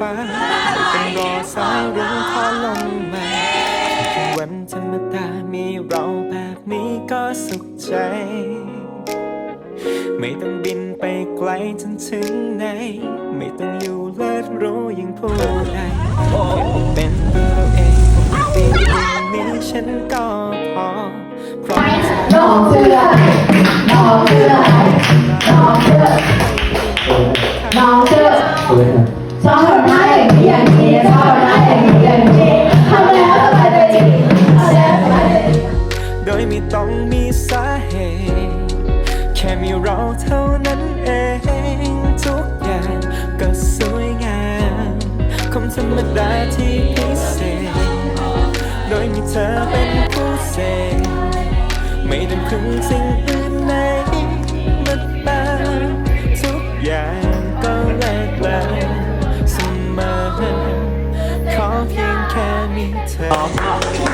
ท้องฟ้าไม่ต้องรอสายรุ้งทอดลงมาแค่วันธรรมดามีเราแบบนี้ก็สุขใจ ไม่ต้องบินไปไกลจนถึงไหน ไม่ต้องอยู่เลิศรู้ยิ่งผู้ใดแค่เป็นตัวเราเองปกติอย่างนี้ฉันก็พอพร้อมจะน้องเชื่อ น้องเชื่อน้องเชื่อน้องเชื่อ ชอบทำหน้าอย่างนี้อย่างนี้ชอบทำหน้าอย่างนี้อย่างนี้ทำแล้วสบายใจดีทำแล้วสบายใจดีโดยไม่ต้องมีสาเหตุแค่มีเราเท่านั้นเองทุกอย่างก็สวยงามคงธรรมดาที่พิเศษโดยมีเธอเป็นผู้เสพไม่ต้องพึ่งสิ่งอื่นใด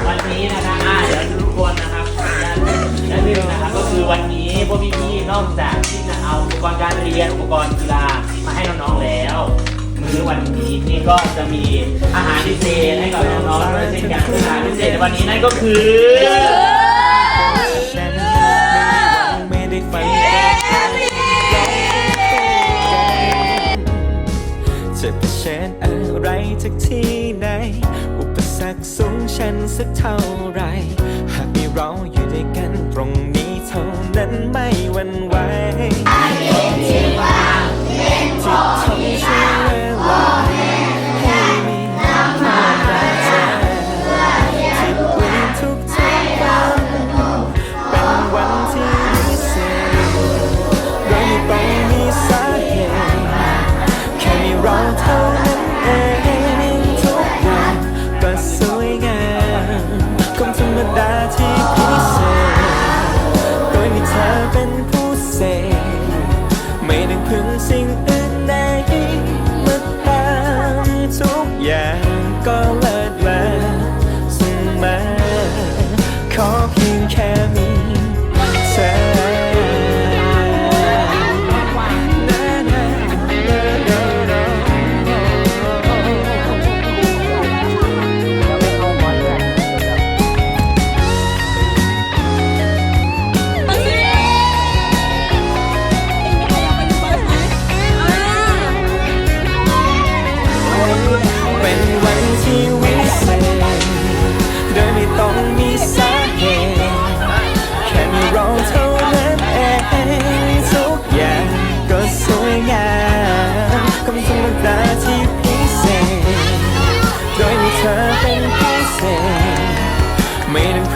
วันนี้นะครับอ่าเดี๋ยวทุกคนนะครับและหนึ่งนะครับก็คือวันนี้พวกพี่ๆนอกจากที่จะเอาอุปกรณ์การเรียนอุปกรณ์กีฬามาให้น้องๆแล้วมื้อวันนี้นี่ก็จะมีอาหารพิเศษให้กับน้องๆด้วยเช่นกันอาหารพิเศษในวันนี้นั่นก็คือ อุปสรรคสูงชันสักเท่าไร หากมีเราอยู่ด้วยกันตรงนี้เท่านั้นไม่วันไหว เป็นผู้เสกไม่ต้องพึ่งสิ่งอื่นใดมาตามทุกอย่างก็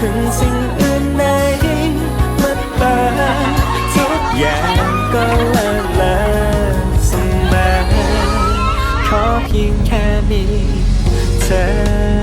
พึ่งสิ่งอื่นใดมาตาทุกอย่างก็เลิศเละสมอขอเพียงแค่มีเธอ